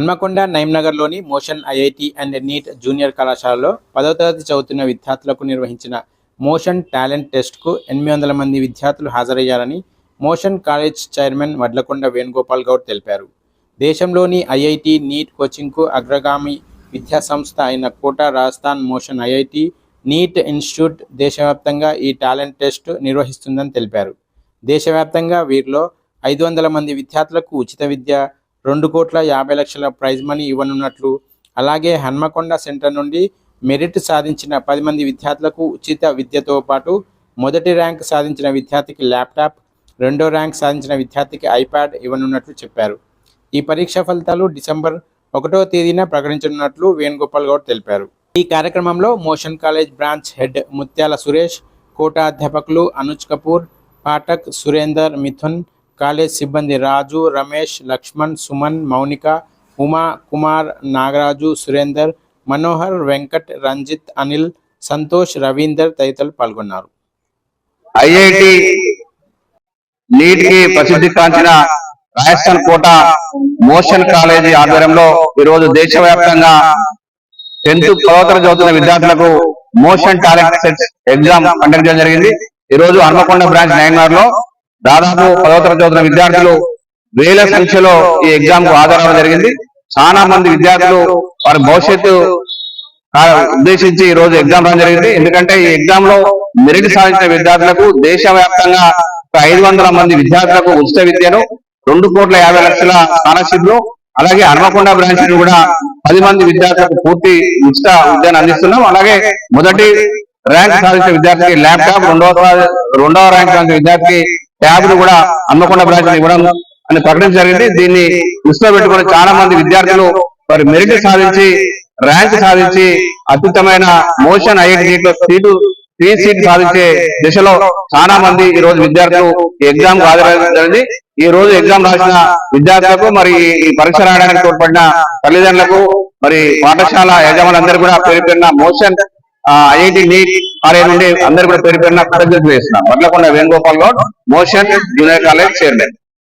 Hanamkonda నయంనగర్లోని Motion IIT and NEET junior కళాశాలలో పదవ తరగతి చదువుతున్న విద్యార్థులకు నిర్వహించిన మోషన్ టాలెంట్ టెస్ట్కు ఎనిమిది వందల మంది విద్యార్థులు హాజరయ్యారని Motion college chairman Vadlakonda Venugopal Goud తెలిపారు. దేశంలోని ఐఐటి నీట్ కోచింగ్కు అగ్రగామి విద్యాసంస్థ అయిన Kota Rajasthan Motion IIT NEET institute దేశవ్యాప్తంగా ఈ టాలెంట్ టెస్ట్ నిర్వహిస్తుందని తెలిపారు. దేశవ్యాప్తంగా వీరిలో ఐదు వందల మంది విద్యార్థులకు ఉచిత విద్య రెండు కోట్ల యాభై లక్షల ప్రైజ్ మనీ ఇవ్వనున్నట్లు అలాగే హన్మకొండ సెంటర్ నుండి మెరిట్ సాధించిన పది మంది విద్యార్థులకు ఉచిత విద్యతో పాటు మొదటి ర్యాంక్ సాధించిన విద్యార్థికి ల్యాప్టాప్ రెండో ర్యాంక్ సాధించిన విద్యార్థికి ఐప్యాడ్ ఇవ్వనున్నట్లు చెప్పారు. ఈ పరీక్ష ఫలితాలు డిసెంబర్ ఒకటో తేదీన ప్రకటించనున్నట్లు వేణుగోపాల్ గౌడ్ తెలిపారు. ఈ కార్యక్రమంలో motion college branch head Muthyala Suresh Kota అధ్యాపకులు అనుజ్ కపూర్ పాఠక్ సురేందర్ మిథున్ కాలేజ్ సిబ్బంది రాజు రమేష్ లక్ష్మణ్ సుమన్ మౌనిక ఉమా కుమార్ నాగరాజు సురేందర్ మనోహర్ వెంకట్ రంజిత్ అనిల్ సంతోష్ రవీందర్ తదితరులు పాల్గొన్నారు. ఐఐటి నీట్కి ప్రసిద్ధి కాంచిన రాజస్థాన్ కోట మోషన్ కాలేజీ ఆధ్వర్యంలో ఈ రోజు దేశవ్యాప్తంగా టెన్త్ పదోతర చదువుతున్న విద్యార్థులకు మోషన్ టాలెంట్ ఎగ్జామ్ కండక్ట్ చేయడం జరిగింది. ఈ రోజు హన్మకొండ బ్రాంచ్ నయన్మార్లో దాదాపు పదవతర చదువుతున్న విద్యార్థులు వేల సంఖ్యలో ఈ ఎగ్జామ్కు హాజరవడం జరిగింది. చాలా మంది విద్యార్థులు వారి భవిష్యత్తు ఉద్దేశించి ఈ రోజు ఎగ్జామ్ రాయడం జరిగింది. ఎందుకంటే ఈ ఎగ్జామ్లో మెరిట్ సాధించిన విద్యార్థులకు దేశవ్యాప్తంగా ఐదు వందల మంది విద్యార్థులకు ఉచిత విద్యను రెండు కోట్ల యాభై లక్షల స్కాలర్షిప్లు అలాగే హన్మకొండ బ్రాంచ్ను కూడా పది మంది విద్యార్థులకు పూర్తి ఉచిత విద్యను అందిస్తున్నాం. అలాగే మొదటి ర్యాంక్ సాధించిన విద్యార్థికి ల్యాప్టాప్ రెండవ రెండవ ర్యాంక్ సాధించిన విద్యార్థికి ట్యాబ్ను కూడా హన్మకొండ బ్రాంచ్ ఇవ్వడం అని ప్రకటించడం జరిగింది. దీన్ని దృష్టిలో పెట్టుకుని చాలా మంది విద్యార్థులు వారి మెరిట్ సాధించి ర్యాంక్ సాధించి అత్యుత్తమైన మోషన్ ఐఐటి లో సీటు ఫ్రీ సీట్ సాధించే దిశలో చాలా మంది ఈ రోజు విద్యార్థులు ఎగ్జామ్ జరిగింది. ఈ రోజు ఎగ్జామ్ రాసిన విద్యార్థులకు మరి ఈ పరీక్ష రాయడానికి తోడ్పడిన తల్లిదండ్రులకు మరి పాఠశాల యజమానులందరూ కూడా పేరు మోషన్ ఐఐటి నీట్ ఆర్ఏ నుండి అందరు కూడా పేరు పేరున కృతజ్ఞతలు చేస్తున్నాం Bandlakonda Venugopal Goud Motion junior college chairman.